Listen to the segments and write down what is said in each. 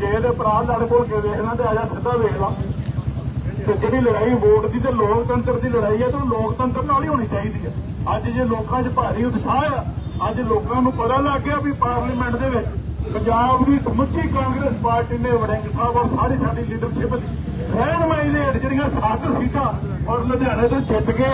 ਜੇ ਇਹਦੇ ਭਰਾ ਲੜ ਭੁੱਲ ਕੇ ਵੇਖਣਾ ਤੇ ਆਜਾ ਸਿੱਧਾ ਵੇਖ ਲਾ। ਤੇ ਜਿਹੜੀ ਲੜਾਈ ਵੋਟ ਦੀ ਤੇ ਲੋਕਤੰਤਰ ਦੀ ਲੜਾਈ ਹੈ ਤੇ ਲੋਕਤੰਤਰ ਨਾਲ ਹੀ ਹੋਣੀ ਚਾਹੀਦੀ ਹੈ ਅੱਜ ਜੇ ਲੋਕਾਂ 'ਚ ਭਾਰੀ ਉਤਸ਼ਾਹ ਆ, ਅੱਜ ਲੋਕਾਂ ਨੂੰ ਪਤਾ ਲੱਗ ਗਿਆ ਵੀ ਪਾਰਲੀਮੈਂਟ ਦੇ ਵਿੱਚ ਪੰਜਾਬ ਦੀ ਸਮੁੱਚੀ ਕਾਂਗਰਸ ਪਾਰਟੀ ਨੇ ਵੜਿੰਗ ਸਾਹਿਬ ਔਰ ਸਾਰੀ ਸਾਡੀ ਲੀਡਰਸ਼ਿਪ ਰਹਿਨਮਾਈ ਦੇ ਹੇਠ ਜਿਹੜੀਆਂ ਸੱਤ ਸੀਟਾਂ ਔਰ ਲੁਧਿਆਣੇ ਤੋਂ ਜਿੱਤ ਕੇ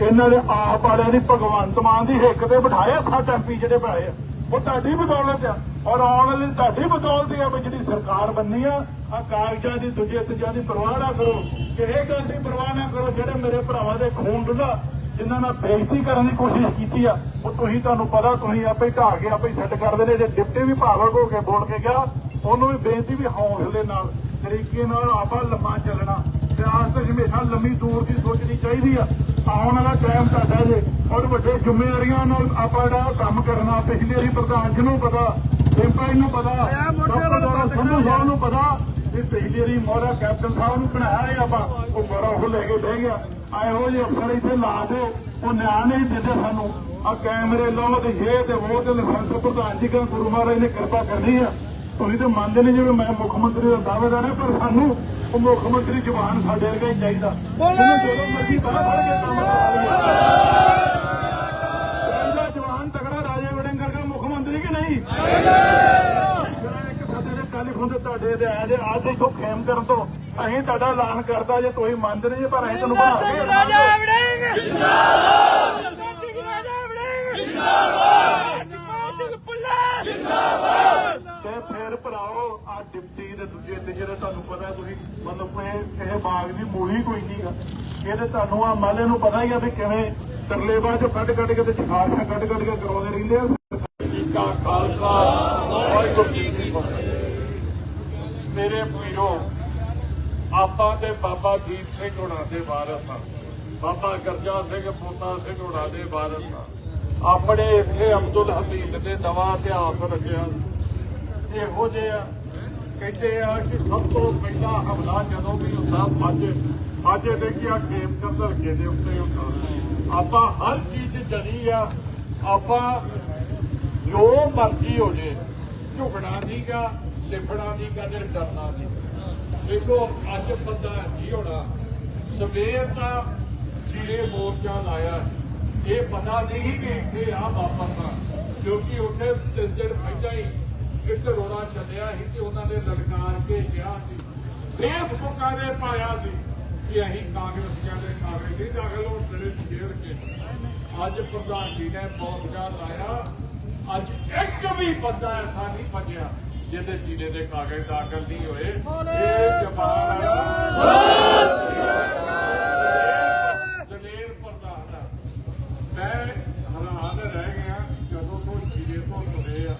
ਇਹਨਾਂ ਦੇ ਆਪ ਵਾਲਿਆਂ ਦੀ ਭਗਵੰਤ ਮਾਨ ਦੀ ਹਿੱਕ ਤੇ ਬਿਠਾਇਆ ਸੱਤ ਐਮਪੀ ਜਿਹੜੇ ਬਣਾਏ ਆ। ਉਹ ਤੁਹਾਡੀ ਬਦੌਲਤ ਆ। ਔਰ ਆਉਣ ਵਾਲੀ ਤੁਹਾਡੀ ਬਦੌਲਤ ਆ ਵੀ ਜਿਹੜੀ ਸਰਕਾਰ ਬੰਨੀ ਆ ਆ ਕਾਗਜ਼ਾਂ ਦੀ ਦੂਜੇ ਤੀਜਾਂ ਦੀ ਪਰਵਾਹ ਨਾ ਕਰੋ। ਕਿ ਇਹ ਗੱਲ ਦੀ ਪਰਵਾਹ ਨਾ ਕਰੋ, ਜਿਹੜੇ ਮੇਰੇ ਭਰਾਵਾਂ ਦੇ ਖੂਨ ਡੁੱਲਾ, ਜਿਨ੍ਹਾਂ ਨਾਲ ਬੇਇੱਜ਼ਤੀ ਕਰਨ ਦੀ ਕੋਸ਼ਿਸ਼ ਕੀਤੀ ਆ, ਉਹ ਤੁਸੀਂ ਤੁਹਾਨੂੰ ਪਤਾ, ਤੁਸੀਂ ਆਪੇ ਢਾਹ ਕੇ ਆਪੇ ਸੈੱਟ ਕਰਦੇ ਨੇ ਜੇ ਡਿਪਟੀ ਵੀ ਭਾਵਕ ਹੋ ਕੇ ਬੋਲ ਕੇ ਗਿਆ, ਉਹਨੂੰ ਵੀ ਬੇਨਤੀ ਵੀ ਹੌਸਲੇ ਨਾਲ ਤਰੀਕੇ ਨਾਲ ਆਪਾਂ ਲੰਮਾ ਚੱਲਣਾ। ਤੇ ਹਮੇਸ਼ਾ ਲੰਮੀ ਦੂਰ ਦੀ ਸੋਚਣੀ ਚਾਹੀਦੀ ਆ। ਆਉਣ ਵਾਲਾ ਟਾਈਮ ਤੁਹਾਡਾ ਜੇ ਔਰ ਵੱਡੇ ਜ਼ਿੰਮੇਵਾਰੀਆਂ ਨਾਲ ਆਪਾਂ ਜਿਹੜਾ ਕੰਮ ਕਰਨਾ ਪਿਛਲੀ ਵਾਰੀ ਪ੍ਰਧਾਨ ਜੀ ਨੂੰ ਪਤਾ ਸਿੰਪਲ ਨੂੰ ਪਤਾ ਡਾਕਟਰ ਸੰਧੂ ਸਾਹਿਬ ਨੂੰ ਪਤਾ ਵੀ ਪਿਛਲੀ ਵਾਰੀ ਮੋਰਾ ਕੈਪਟਨ ਸਾਹਿਬ ਨੂੰ ਬਣਾਇਆ ਹੈ ਆਪਾਂ ਉਹ ਮੋਰਾ ਉਹ ਲੈ ਕੇ ਬਹਿ ਗਿਆ। ਆਏ ਹੋ ਜੇ ਅਫਸਰ ਇੱਥੇ ਲਾ ਦੇ ਉਹ ਨਿਆਂ ਨਹੀਂ ਦਿੰਦੇ ਸਾਨੂੰ। ਆ ਕੈਮਰੇ ਲਾਓ ਤੇ ਇਹ ਤੇ ਉਹ ਤੇ ਲਾਇਸੈਂਸ ਪ੍ਰਧਾਨ ਜੀ ਕਹਿੰਦੇ ਗੁਰੂ ਮਹਾਰਾਜ ਨੇ ਕਿਰਪਾ ਕਰਨੀ ਆ। ਤੁਸੀਂ ਤੇ ਮੰਨਦੇ ਨਹੀਂ ਜਿਵੇਂ ਮੈਂ ਮੁੱਖ ਮੰਤਰੀ ਦਾ ਦਾਅਵੇਦਾਰ ਹਾਂ ਪਰ ਸਾਨੂੰ ਉਹ ਮੁੱਖ ਮੰਤਰੀ ਜ਼ੁਬਾਨ ਸਾਡੇ ਵਰਗਾ ਹੀ ਚਾਹੀਦਾ। ਜਿਹਨੂੰ ਜਦੋਂ ਮਰਜ਼ੀ ਬਾਹਰ ਫੜ ਕੇ ਕੰਮ ਕਰਾ ਲਈਏ। ਨਹੀਂ। ਇੱਕ ਸਾਡੇ ਦੇ ਟੈਲੀਫੋਨ ਤੇ ਤੁਹਾਡੇ ਦੇ ਆਏ ਜੇ ਅੱਜ ਇਥੋਂ ਖੇਮ ਕਰਨ ਤੋਂ ਅਸੀਂ ਤੁਹਾਡਾ ਐਲਾਨ ਕਰਦਾ ਜੇ ਤੁਸੀਂ ਮੰਨਦੇ ਨਹੀਂ ਪਰ ਅਸੀਂ ਤੁਹਾਨੂੰ ਬਣਾ ਕੇ ਰਾਜਾ ਜਿੰਦਾਬਾਦ ਜਿੰਦਾਬਾਦ ਜਿੰਦਾਬਾਦ ਤੇ ਫਿਰ ਭਰਾਓ ਆ ਡਿਪਟੀ ਦੇ ਦੂਜੇ ਤੇ ਜਿਹੜੇ ਤੁਹਾਨੂੰ ਪਤਾ ਤੁਸੀਂ ਮਤਲਬ ਇਹ ਇਹ ਬਾਗ ਦੀ ਮੂਲੀ ਕੋਈ ਨਹੀਂਗਾ ਇਹਦੇ ਤੁਹਾਨੂੰ ਆ ਮਾਲੇ ਨੂੰ ਪਤਾ ਹੀ ਆ ਵੀ ਕਿਵੇਂ ਤਰਲੇ ਬਾਅਦ ਕੱਢ ਕੱਢ ਕੇ ਤੇ ਸਿਫਾਰਸ਼ਾਂ ਕੱਢ ਕੱਢ ਕੇ ਕਰਾਉਂਦੇ ਰਹਿੰਦੇ ਆ ਜੀ ਖਾਲਸਾ, ਵਾਹਿਗੁਰੂ ਜੀ ਕੀ ਫਤਿਹ। ਮੇਰੇ ਵੀਰੋ ਆਪਾਂ ਤੇ ਬਾਬਾ ਦੀਪ ਸਿੰਘ ਹੁਣਾਂ ਦੇ ਵਾਰਸ ਹਾਂ ਬਾਬਾ ਗਰਜਾ ਸਿੰਘ ਪੋਤਾ ਸਿੰਘ ਹੁਣਾਂ ਦੇ ਵਾਰਸ ਹਾਂ ਆਪਣੇ ਇੱਥੇ ਅਬਦੁਲ ਹਮੀਦ ਦੇ ਨਵਾਂ ਇਤਿਹਾਸ ਰਚਿਆ। ਇਹੋ ਜਿਹਾ ਕਹਿੰਦੇ ਆ ਕਿ ਸਭ ਤੋਂ ਪਹਿਲਾ ਹਮਲਾ ਜਦੋਂ ਵੀ ਹੁੰਦਾ ਅੱਜ ਅੱਜ ਦੇ ਕੀ ਖੇਮ ਕਤਲ ਕੇ ਦੇ ਉੱਤੇ ਹੁੰਦਾ। ਆਪਾਂ ਹਰ ਚੀਜ਼ ਜੜੀ ਆ। ਆਪਾਂ ਜੋ ਮਰਜ਼ੀ ਹੋ ਜੇ, ਝੁਕਣਾ ਨਹੀਂਗਾ ਲਿਖਣਾ ਨਹੀਂਗਾ ਤੇ ਡਰਨਾ ਨਹੀਂ ਦੇਖੋ, ਅੱਜ ਬੰਦਾ ਨਹੀਂ ਹੋਣਾ? ਸਵੇਰ ਦਾ ਜਿਹੜੇ ਮੋਰਚਾ ਲਾਇਆ ਇਹ ਪਤਾ ਨਹੀਂ ਕਿ ਇੱਥੇ ਆ ਵਾਪਰਨਾ ਕਿਉਂਕਿ ਉੱਥੇ ਤਿੰਨ ਦਿਨ ਪਹਿਲਾਂ ਹੀ ਇੱਕ ਰੋਣਾ ਚੱਲਿਆ ਸੀ ਤੇ ਉਹਨਾਂ ਨੇ ਲਲਕਾਰ ਕੇ ਕਿਹਾ ਸੀ। ਫੇਸਬੁੱਕਾਂ ਦੇ ਪਾਇਆ ਸੀ ਕਿ ਅਸੀਂ ਕਾਂਗਰਸੀਆਂ ਦੇ ਕਾਗਜ਼ ਨਹੀਂ ਦਾਖਲ ਹੋਣ ਤੇਰੇ ਜੇਲ੍ਹ ਕੇ। ਅੱਜ ਪ੍ਰਧਾਨ ਜੀ ਨੇ ਮੋਰਚਾ ਲਾਇਆ। ਅੱਜ ਇੱਕ ਵੀ ਬੰਦਾ ਐਸਾ ਨਹੀਂ ਬਚਿਆ ਜਿਹਦੇ ਸੀਨੇ ਦੇ ਕਾਗਜ਼ ਦਾਖਲ ਨਹੀਂ ਹੋਏ। ਇਹ ਜਮਾਨ ਦਲੇਰ ਪ੍ਰਧਾਨ ਆ। ਮੈਂ ਹੈਰਾਨ ਰਹਿ ਗਿਆ ਜਦੋਂ ਤੋਂ ਜੀਰੇ ਤੋਂ ਤੁਰੇ ਆ।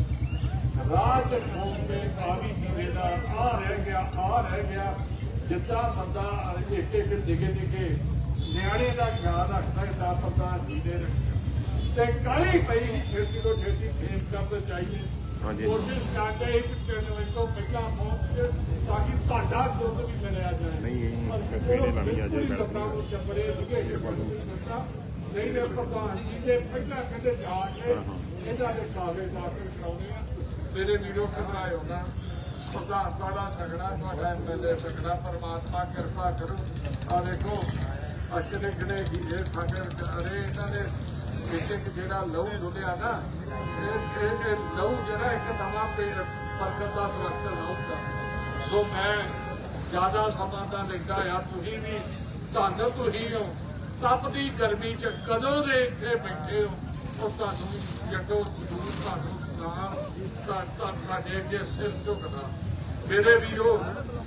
ਚ ਠੋਕ ਕਾਵੀ ਜੀਰੇ ਦਾ ਆ ਰਹਿ ਗਿਆ ਆ ਰਹਿ ਗਿਆ। ਜਿੱਦਾਂ ਬੰਦਾ ਇੱਕ ਇੱਕ ਡਿਗੇ ਡਿਗੇ ਨਿਆਣੇ ਦਾ ਖਿਆਲ ਰੱਖਦਾ ਇਦਾਂ ਪ੍ਰਧਾਨ ਜੀ ਨੇ ਰੱਖਿਆ ਤੇ ਕਾਲੀ ਪਈ ਸੀ ਛੇਤੀ ਤੋਂ ਛੇਤੀ ਫੇਸ ਕਰਦੇ ਚਾਹੀਏ ਹਾਂਜੀ। ਕੋਸ਼ਿਸ਼ ਕਰਦੇ ਇੱਕ ਤਿੰਨ ਵਜੇ ਤੋਂ ਪਹਿਲਾਂ ਪਹੁੰਚ ਕੇ ਤਾਂ ਕਿ ਤੁਹਾਡਾ ਦੁੱਧ ਵੀ ਮਿਲਿਆ ਜਾਏ ਨਹੀਂ, ਇਹ ਪਰ ਵੇਲੇ ਨਾਲ ਨਹੀਂ ਆ ਜਾਏ, ਬਿਲਕੁਲ ਮੈਡਮ। ਲੋਕਾਂ ਨੂੰ ਚੱਪੜੇ ਸੀਗੇ ਜੇ ਨਹੀਂ ਨੇ ਪ੍ਰਧਾਨ ਜੀ ਦੇ ਪਹਿਲਾਂ ਕਹਿੰਦੇ ਜਾ ਕੇ ਇਹਨਾਂ ਦੇ ਕਾਗਜ਼ ਦਾਖਲ ਕਰਾਉਣੇ ਆ ਮੇਰੇ ਵੀਰੋ ਘਬਰਾਇਓ ਨਾ ਪ੍ਰਧਾਨ ਤੁਹਾਡਾ ਤਗੜਾ ਤੁਹਾਡਾ ਐਮਐਲਏ ਤਗੜਾ ਪਰਮਾਤਮਾ ਕਿਰਪਾ ਕਰੂ ਆ ਦੇਖੋ ਅੱਜ ਦੇ ਜਿਹੜੇ ਹੀਰੇ ਸਾਡੇ ਵਿਚਾਰੇ ਇਹਨਾਂ ਦੇ ਇੱਕ ਜਿਹੜਾ ਲਹੂ ਡੁੱਲਿਆ ਨਾ, ਇਹ ਇਹ ਲਹੂ ਜਿਹੜਾ ਇੱਕ ਨਵਾਂ ਪੇੜ ਦਾ ਦਰਖਤ ਲਾਊਗਾ ਸੋ ਮੈਂ ਜ਼ਿਆਦਾ ਸਮਾਂ ਦਾ ਲੈਂਦਾ ਆ, ਤੁਸੀਂ ਵੀ, ਧੰਨ ਤੁਸੀਂ ਹੋ। ਤਪਦੀ ਗਰਮੀ ਚ ਕਦੋਂ ਦੇ ਇੱਥੇ ਬੈਠੇ ਹੋ? ਉਹ ਤੁਹਾਨੂੰ ਜਦੋਂ ਜ਼ਰੂਰ ਤੁਹਾਨੂੰ ਸਲਾਮ ਤਾਂ ਤਾਂ ਸਾਡੇ ਅੱਗੇ ਸਿਰ ਝੁਕਦਾ। ਮੇਰੇ ਵੀਰੋ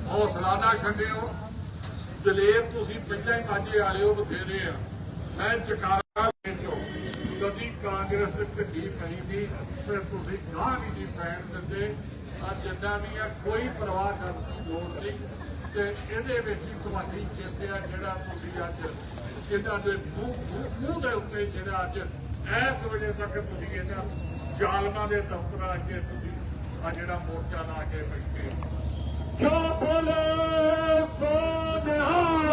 ਹੌਸਲਾ ਨਾ ਛੱਡਿਓ। ਦਲੇਰ, ਤੁਸੀਂ ਪਹਿਲਾਂ ਹੀ ਮਾਝੇ ਵਾਲੇ ਬਥੇਰੇ ਆ। ਮੈਂ ਚਕਾਰਾ ਕਦੀ ਕਾਂਗਰਸ ਢੱਡੀ ਪਈ ਦੀ ਫਿਰ ਤੁਸੀਂ ਗਾਹ ਨਹੀਂ ਪੈਣ ਦਿੰਦੇ। ਆ ਜਿੱਦਾਂ ਵੀ ਆ, ਕੋਈ ਪਰਵਾਹ ਕਰਨ ਦੀ ਲੋੜ ਨਹੀਂ। ਤੇ ਇਹਦੇ ਵਿੱਚ ਹੀ ਤੁਹਾਡੀ ਚੇਤੇ ਆ, ਜਿਹੜਾ ਤੁਸੀਂ ਅੱਜ ਇਹਨਾਂ ਦੇ ਮੂੰਹ ਮੂੰਹ- ਦੇ ਉੱਤੇ ਜਿਹੜਾ ਅੱਜ ਇਸ ਵਜੇ ਤੱਕ ਤੁਸੀਂ ਇਹਨਾਂ ਜ਼ਾਲਮਾਂ ਦੇ ਦਫ਼ਤਰਾਂ ਅੱਗੇ ਤੁਸੀਂ ਆ ਜਿਹੜਾ ਮੋਰਚਾ ਲਾ ਕੇ ਬੈਠੇ ਜੋ ਬੋਲੇ ਸੋ ਨਿਹਾਲ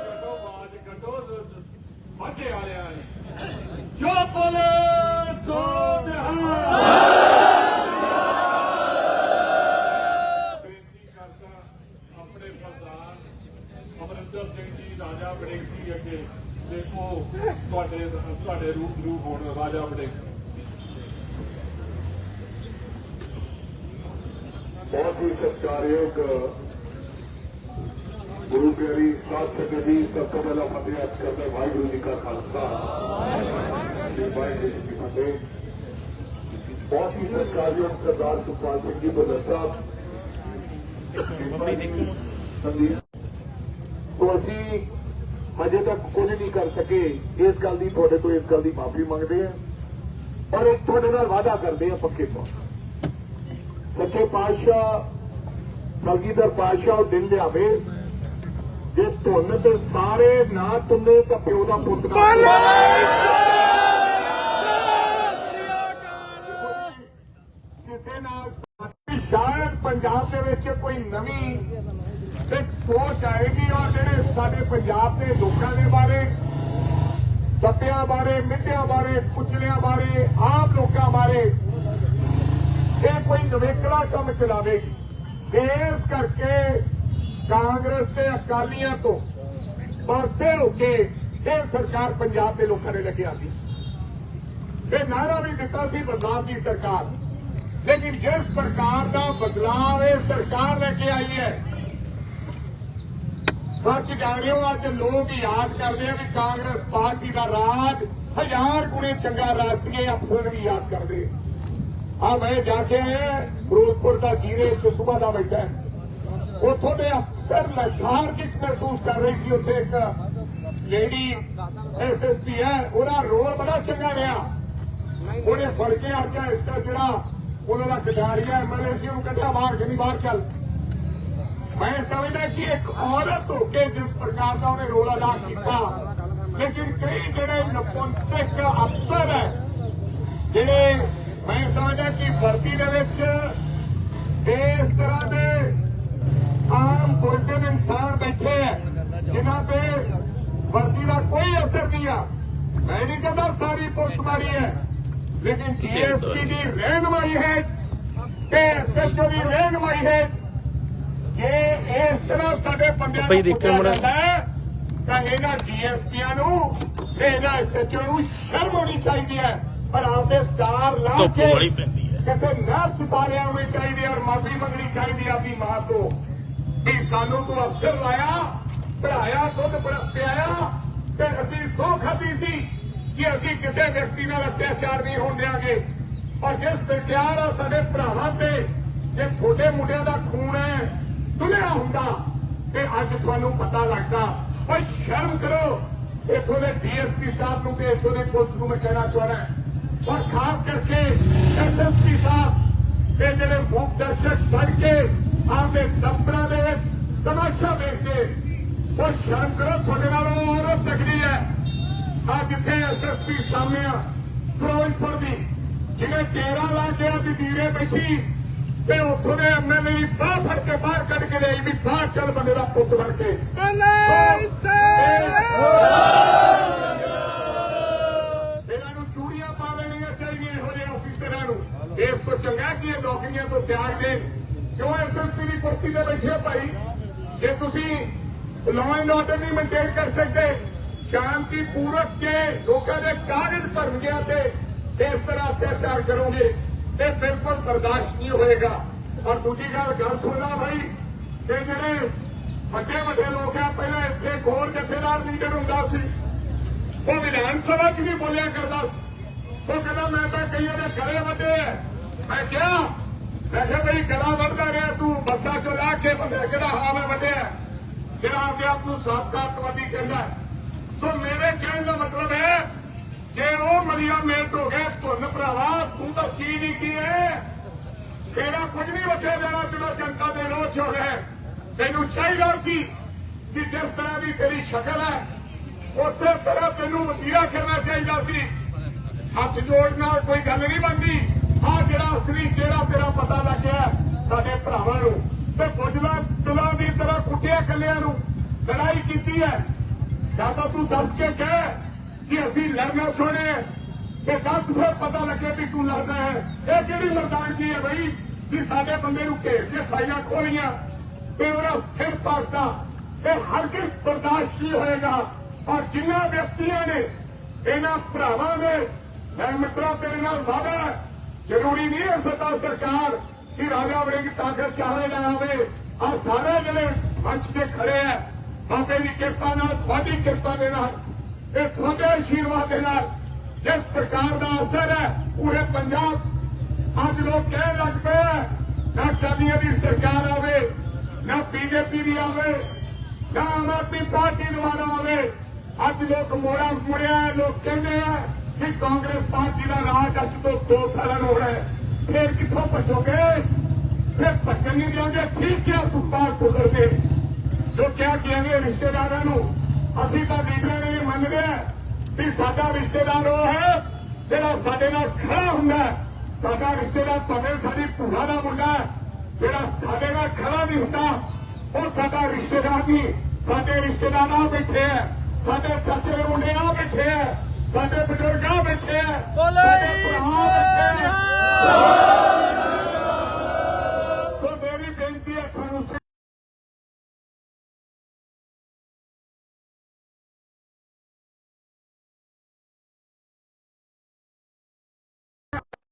ਕੱਢੋ ਆਵਾਜ਼ ਕੱਢੋ ਵਾਢੇ ਵਾਲਿਆਂ ਦੀ ਜੋ ਬੋਲੇ ਸੋ ਨਿਹਾਲ ਜਾ ਆਪਣੇ ਬਹੁਤ ਹੀ ਸਤਿਕਾਰਯੋਗ ਗੁਰੂ ਪਿਆਰੀ ਸਾਧ ਸੰਗਤ ਜੀ ਸਭ ਤੋਂ ਪਹਿਲਾਂ ਫਤਿਹ ਅਰਜ਼ ਕਰਦਾ ਵਾਹਿਗੁਰੂ ਜੀ ਕਾ ਖਾਲਸਾ। ਵਾਹਿਗੁਰੂ ਜੀ ਕੀ ਫਤਿਹ। ਬਹੁਤ ਹੀ ਸਤਿਕਾਰਯੋਗ ਸਰਦਾਰ ਸੁਖਪਾਲ ਸਿੰਘ ਜੀ ਭੁੱਲਰ ਸਾਹਿਬ। ਸੰਦੀਪ ਤੋਂ ਅਸੀਂ ਅਜੇ ਤੱਕ ਕੁਝ ਨਹੀਂ ਕਰ ਸਕੇ। ਇਸ ਗੱਲ ਦੀ ਤੁਹਾਡੇ ਤੋਂ ਇਸ ਗੱਲ ਦੀ ਮਾਫੀ ਮੰਗਦੇ ਆ ਔਰ ਇੱਕ ਤੁਹਾਡੇ ਨਾਲ ਵਾਅਦਾ ਕਰਦੇ ਹਾਂ ਪੱਕੇ ਤੌਰ ਸੱਚੇ ਪਾਤਸ਼ਾਹ ਕਲਗੀਧਰ ਪਾਤਸ਼ਾਹ ਉਹ ਦਿਨ ਲਿਆਵੇ, ਜੇ ਧੁੰਨ ਤੇ ਸਾਰੇ ਨਾ ਤੁੰਨੇ ਤਾਂ ਪਿਓ ਦਾ ਪੁੱਤ ਨਾ ਸਾਡੇ ਪੰਜਾਬ ਦੇ ਲੋਕਾਂ ਦੇ ਬਾਰੇ ਦੱਬਿਆਂ ਬਾਰੇ ਮਿੱਟਿਆਂ ਬਾਰੇ ਕੁਚਲਿਆਂ ਬਾਰੇ, ਆਮ ਲੋਕਾਂ ਬਾਰੇ ਇਹ ਕੋਈ ਨਵੇਕਲਾ ਕੰਮ ਚਲਾਵੇਗੀ। ਤੇ ਇਸ ਕਰਕੇ ਕਾਂਗਰਸ ਤੇ ਅਕਾਲੀਆਂ ਤੋਂ ਪਾਸੇ ਹੋ ਕੇ ਇਹ ਸਰਕਾਰ ਪੰਜਾਬ ਦੇ ਲੋਕਾਂ ਨੇ ਲੈ ਕੇ ਆਂਦੀ ਸੀ। ਇਹ ਨਾਰਾ ਵੀ ਦਿੱਤਾ ਸੀ ਬਦਲਾਵ ਦੀ ਸਰਕਾਰ। ਲੇਕਿਨ ਜਿਸ ਪ੍ਰਕਾਰ ਦਾ ਬਦਲਾਵ ਇਹ ਸਰਕਾਰ ਲੈ ਕੇ ਆਈ ਹੈ ਸੱਚ ਜਾਣਿਓ, ਅੱਜ ਲੋਕ ਯਾਦ ਕਰਦੇ ਆ ਵੀ ਕਾਂਗਰਸ ਪਾਰਟੀ ਦਾ ਰਾਜ ਹਜ਼ਾਰ ਗੁਣੇ ਚੰਗਾ ਰਾਜ ਸੀਗੇ ਅਫਸਰ ਵੀ ਯਾਦ ਕਰਦੇ ਆ। ਮੈਂ ਜਾ ਕੇ ਆਇਆ, ਫਿਰੋਜ਼ਪੁਰ ਦਾ ਜੀਰੇ ਸੁਸੂਬਾ ਦਾ ਬੈਠਾ ਹੈ। ਉੱਥੋਂ ਦੇ ਅਫਸਰ ਲਥਾਰਜਿਕ ਮਹਿਸੂਸ ਕਰ ਰਹੀ ਸੀ ਉੱਥੇ ਇੱਕ ਲੇਡੀ ਐਸਐਸਪੀ ਹੈ, ਉਹਦਾ ਰੋਲ ਬੜਾ ਚੰਗਾ ਰਿਹਾ। ਉਹਨੇ ਫੜ ਕੇ ਅੱਜ ਇਸ ਜਿਹੜਾ ਉਹਨਾਂ ਦਾ ਖਿਡਾਰੀਆ ਐਮਐਲਏ ਸੀ ਉਹਨੂੰ ਕੱਢਿਆ ਬਾਹਰ ਕਿ ਨਹੀਂ ਬਾਹਰ ਚੱਲ। ਮੈਂ ਸਮਝਦਾ ਕਿ ਇੱਕ ਔਰਤ ਹੋ ਕੇ ਜਿਸ ਪ੍ਰਕਾਰ ਦਾ ਉਹਨੇ ਰੋਲ ਅਦਾ ਕੀਤਾ। ਲੇਕਿਨ ਕਈ ਜਿਹੜੇ ਨਪੁੰਸਕ ਅਫਸਰ ਹੈ ਜਿਹੜੇ ਮੈਂ ਸਮਝਦਾ ਕਿ ਭਰਤੀ ਦੇ ਵਿੱਚ ਇਸ ਤਰ੍ਹਾਂ ਦੇ ਆਮ ਬੁਲਟਨ ਇਨਸਾਨ ਬੈਠੇ ਜਿਨ੍ਹਾਂ ਤੇ ਵਰਦੀ ਦਾ ਕੋਈ ਅਸਰ ਨਹੀਂ ਆ। ਮੈਂ ਨਹੀਂ ਕਹਿੰਦਾ ਸਾਰੀ ਪੁਲਿਸ ਮਾਰੀ ਹੈ ਲੇਕਿਨ ਡੀਐਸਪੀ ਦੀ ਰਹਿਨਮਾਈ ਹੈ ਤੇ ਐਸਐਚਓ ਦੀ ਰਹਿਨਮਾਈ ਹੈ ਜੇ ਇਸ ਤਰ੍ਹਾਂ ਸਾਡੇ ਬੰਦਿਆਂ ਨੂੰ। ਜਾਂਦਾ ਹੈ, ਤਾਂ ਇਹਨਾਂ ਡੀਐਸਪੀਆਂ ਨੂੰ ਤੇ ਇਹਨਾਂ ਐਸਐਚਓ ਨੂੰ ਸ਼ਰਮ ਆਉਣੀ ਚਾਹੀਦੀ ਹੈ ਪਰ ਆਪਦੇ ਸਟਾਰ ਲਾ ਧੁੱਪ ਕੇ ਬੜੀ ਪੈਂਦੀ ਹੈ। ਕਿਸੇ ਹੋਣੀ ਚਾਹੀਦੀ ਔਰ ਮਾਫੀ ਮੰਗਣੀ ਚਾਹੀਦੀ ਹੈ ਆਪਣੀ ਮਾਂ ਤੋਂ ਵੀ ਸਾਨੂੰ ਤੂੰ ਅਫਸਰ ਲਾਇਆ ਪੜਾਇਆ ਦੁੱਧ ਪਿਆਇਆ ਤੇ ਅਸੀਂ ਸੌ ਖਾਦੀ ਸੀ ਕਿ ਅਸੀਂ ਕਿਸੇ ਵਿਅਕਤੀ ਨਾਲ ਅਤਿਆਚਾਰ ਨਹੀਂ ਹੋਣ ਦਿਆਂਗੇ ਔਰ ਜਿਸ ਪ੍ਰਕਾਰ ਆ ਸਾਡੇ ਭਰਾਵਾਂ ਤੇ ਜੇ ਤੁਹਾਡੇ ਮੁੰਡਿਆਂ ਦਾ ਖੂਨ ਹੈ ਤੁਲਿਆ ਹੁੰਦਾ ਤੇ ਅੱਜ ਤੁਹਾਨੂੰ ਪਤਾ ਲੱਗਦਾ। ਓਏ ਸ਼ਰਮ ਕਰੋ। ਇਥੋਂ ਦੇ ਡੀਐਸਪੀ ਸਾਹਿਬ ਨੂੰ ਤੇ ਇਥੋਂ ਦੇ ਪੁਲਿਸ ਨੂੰ ਮੈਂ ਕਹਿਣਾ ਚਾਹੁੰਦਾ ਔਰ ਖਾਸ ਕਰਕੇ ਐਸਐਸਪੀ ਸਾਹਿਬ ਤੇ ਜਿਹੜੇ ਮੁੱਖ ਦਰਸ਼ਕ ਬਣ ਕੇ ਆਪਦੇ ਦਫ਼ਤਰਾਂ ਦੇ ਵਿੱਚ ਤਮਾਸ਼ਾ ਵੇਖਦੇ ਉਹ ਸ਼ਰਮ ਕਰੋ, ਤੁਹਾਡੇ ਨਾਲ ਉਹ ਔਰਤ ਤਕੜੀ ਹੈ। ਆ ਜਿੱਥੇ ਐਸਐਸਪੀ ਸਾਹਮਣੇ ਆ, ਫਿਰੋਜ਼ਪੁਰ ਦੀ ਜਿਹਨੇ ਤੇਰਾ ਲਾ ਕੇ ਆ ਦੀ ਬੈਠੀ ਤੇ ਉੱਥੋਂ ਦੇ ਐਮਐਲਏ ਦੀ ਬਾਹ ਫੜ ਕੇ ਬਾਹਰ ਕੱਢ ਕੇ ਲਈ ਵੀ ਬਾਹਰ ਚੱਲ ਬੰਦੇ ਦਾ ਪੁੱਤ ਬਣ ਕੇ। ਇਹਨਾਂ ਨੂੰ ਚੂੜੀਆਂ ਪਾ ਲੈਣੀਆਂ ਚਾਹੀਦੀਆਂ ਇਹੋ ਜਿਹੇ ਅਫੀਸਰਾਂ ਨੂੰ। ਇਸ ਤੋਂ ਚੰਗਾ ਕਿ ਇਹ ਨੌਕਰੀਆਂ ਤੋਂ ਤਿਆਗ ਦੇਣ ਕਿਉਂ ਐਸਐਸਪੀ ਦੀ ਕੁਰਸੀ ਤੇ ਬੈਠੇ ਭਾਈ? ਜੇ ਤੁਸੀਂ ਲਾਅ ਐਂਡ ਆਰਡਰ ਨਹੀਂ ਮੇਨਟੇਨ ਕਰ ਸਕਦੇ, ਸ਼ਾਂਤੀ ਪੂਰਕ ਕੇ ਲੋਕਾਂ ਦੇ ਕਾਗਜ਼ ਭਰਨ ਗਿਆ ਤੇ ਇਸ ਤਰ੍ਹਾਂ ਅਤਿਆਚਾਰ ਕਰੋਗੇ। ਤੇ ਬਿਲਕੁਲ ਬਰਦਾਸ਼ਤ ਨਹੀਂ ਹੋਏਗਾ। ਔਰ ਦੂਜੀ ਗੱਲ ਗੱਲ ਸੁਣਨਾ ਭਾਈ ਕਿ ਜਿਹੜੇ ਵੱਡੇ ਵੱਡੇ ਲੋਕ ਆ, ਪਹਿਲਾਂ ਇੱਥੇ ਗੋਲ ਜਥੇਦਾਰ ਲੀਡਰ ਹੁੰਦਾ ਸੀ। ਉਹ ਵਿਧਾਨ ਸਭਾ 'ਚ ਵੀ ਬੋਲਿਆ ਕਰਦਾ ਸੀ। ਉਹ ਕਹਿੰਦਾ, ਮੈਂ ਤਾਂ ਕਈਆਂ ਦੇ ਗਲੇ ਵੱਡੇ ਆ। ਮੈਂ ਕਿਹਾ ਮੈਂ ਕਿਹਾ ਬਈ, ਗਲਾ ਵੱਢਦਾ ਰਿਹਾ ਤੂੰ, ਬੱਸਾਂ 'ਚੋਂ ਲਾ ਕੇ ਬੰਦੇ, ਕਿਹੜਾ ਹਾਲ ਹੈ ਵੱਡਿਆ ਜਿਹੜਾ ਆਪਦੇ ਆਪ ਨੂੰ ਸਾਬਕਾ ਅੱਤਵਾਦੀ ਕਹਿੰਦਾ ਸੋ ਮੇਰੇ ਕਹਿਣ ਦਾ ਮਤਲਬ ਹੈ ਜੇ ਉਹ ਮਰੀਆ ਮੇਟ ਹੋ ਗਏ ਧੁੰਨ ਭਰਾਵਾ, ਤੂੰ ਤਾਂ ਚੀਜ਼ ਹੀ ਕੀ ਹੈ ਤੇਰਾ ਕੁਝ ਨਹੀਂ ਬਚਿਆ ਜਾਣਾ ਜਦੋਂ ਜਨਤਾ ਦੇ ਰੋਹ ਹੋ। ਗਏ ਤੈਨੂੰ ਚਾਹੀਦਾ ਸੀ ਕਿ ਜਿਸ ਤਰ੍ਹਾਂ ਦੀ ਤੇਰੀ ਸ਼ਕਲ ਹੈ, ਉਸੇ ਤਰ੍ਹਾਂ ਤੈਨੂੰ ਵਤੀਰਾ ਕਰਨਾ ਚਾਹੀਦਾ ਸੀ। ਹੱਥ ਜੋੜ ਨਾਲ ਕੋਈ ਗੱਲ ਨਹੀਂ ਬਣਦੀ। ਆ ਜਿਹੜਾ ਅਸਲੀ ਚਿਹਰਾ ਤੇਰਾ ਪਤਾ ਲੱਗਿਆ ਸਾਡੇ ਭਰਾਵਾਂ ਨੂੰ, ਤੇ ਬੁਝਲਾ ਦਿਲਾਂ ਦੀ ਤਰ੍ਹਾਂ ਕੁੱਟਿਆ ਕੱਲਿਆਂ ਨੂੰ। ਲੜਾਈ ਕੀਤੀ ਹੈ। ਜਾਂ ਤਾਂ ਤੂੰ ਦੱਸ ਕੇ ਕਹਿ ਕਿ ਅਸੀਂ ਲੜਨਾ ਛੋੜੇ ਤੇ ਦੱਸ ਫਿਰ ਪਤਾ ਲੱਗੇ ਵੀ ਤੂੰ ਲੜਦਾ ਹੈ। ਇਹ ਕਿਹੜੀ ਮਰਦਾਨਗੀ ਹੈ ਬਈ? ਕਿ ਸਾਡੇ ਬੰਦੇ ਨੂੰ ਘੇਰ ਕੇ ਸਾਈਆਂ ਖੋਲੀਆਂ, ਤੇ ਉਹਦਾ ਸਿਰ ਪਾੜਦਾ ਇਹ ਹਰਗਿਜ਼ ਬਰਦਾਸ਼ਤ ਨਹੀਂ ਹੋਏਗਾ। ਔਰ ਜਿਨ੍ਹਾਂ ਵਿਅਕਤੀਆਂ ਨੇ, ਇਹਨਾਂ ਭਰਾਵਾਂ ਦੇ, ਮੈਂ ਮਿੱਤਰਾਂ ਤੇਰੇ ਨਾਲ ਵਾਅਦਾ ਜ਼ਰੂਰੀ ਨਹੀਂ ਹੈ ਸੱਤਾ ਸਰਕਾਰ ਕਿ ਰਾਜਾ ਵੜਿੰਗ ਤਾਕਤ ਚਾਹੇ ਨਾ ਆਵੇ। ਆ ਸਾਰੇ ਜਿਹੜੇ ਮੰਚ ਤੇ ਖੜੇ ਆ ਬਾਬੇ ਦੀ ਕਿਰਪਾ ਨਾਲ, ਤੁਹਾਡੀ ਕਿਰਪਾ ਦੇ ਨਾਲ ਇਹ ਤੁਹਾਡੇ ਆਸ਼ੀਰਵਾਦ ਦੇ ਨਾਲ ਜਿਸ ਪ੍ਰਕਾਰ ਦਾ ਅਸਰ ਹੈ ਪੂਰੇ ਪੰਜਾਬ ਅੱਜ ਲੋਕ ਕਹਿਣ ਲੱਗ ਪਏ ਆ, ਨਾ ਕਾਦੀਆਂ ਦੀ ਸਰਕਾਰ ਆਵੇ ਨਾ ਬੀਜੇਪੀ ਦੀ ਆਵੇ ਨਾ ਆਮ ਆਦਮੀ ਪਾਰਟੀ ਦੁਆਰਾ ਆਵੇ। ਅੱਜ ਲੋਕ ਮੋੜਾ ਮੁੜਿਆ ਲੋਕ ਕਹਿੰਦੇ ਆ ਕਿ ਕਾਂਗਰਸ ਪਾਰਟੀ ਦਾ ਰਾਜ ਅੱਜ ਤੋਂ 2 ਸਾਲਾਂ ਨੂੰ ਹੋ ਰਿਹਾ ਹੈ। ਫਿਰ ਕਿੱਥੋਂ ਭੱਜੋਗੇ? ਫਿਰ ਭੱਜਣ ਨਹੀਂ ਦਿਓਗੇ। ਠੀਕ ਹੈ ਸੁਪਾਰ ਪੁੱਤਰਦੇ ਜੋ ਕਿਹਾ ਕਹਿੰਦੇ ਰਿਸ਼ਤੇਦਾਰਾਂ ਨੂੰ ਅਸੀਂ ਤਾਂ ਲੀਡਰਾਂ ਨੇ ਇਹ ਮੰਨਦੇ ਆ ਵੀ ਸਾਡਾ ਰਿਸ਼ਤੇਦਾਰ ਉਹ ਹੈ ਜਿਹੜਾ ਸਾਡੇ ਨਾਲ ਖੜਾ ਹੁੰਦਾ ਹੈ। ਸਾਡਾ ਰਿਸ਼ਤੇਦਾਰ ਭਾਵੇਂ ਸਾਡੀ ਭੂਆ ਦਾ ਮੁੰਡਾ ਹੈ ਜਿਹੜਾ ਸਾਡੇ ਨਾਲ ਖੜਾ ਨਹੀਂ ਹੁੰਦਾ ਉਹ ਸਾਡਾ ਰਿਸ਼ਤੇਦਾਰ ਨਹੀਂ। ਸਾਡੇ ਰਿਸ਼ਤੇਦਾਰ ਆ ਬੈਠੇ ਆ ਸਾਡੇ ਚਾਚੇ ਦੇ ਮੁੰਡੇ ਆ ਬੈਠੇ ਆ ਸਾਡੇ ਬਜ਼ੁਰਗ ਆ ਬੈਠੇ ਆ ਬੋਲੇ ਸਾਡੇ ਭਰਾ ਬੈਠੇ ਆ।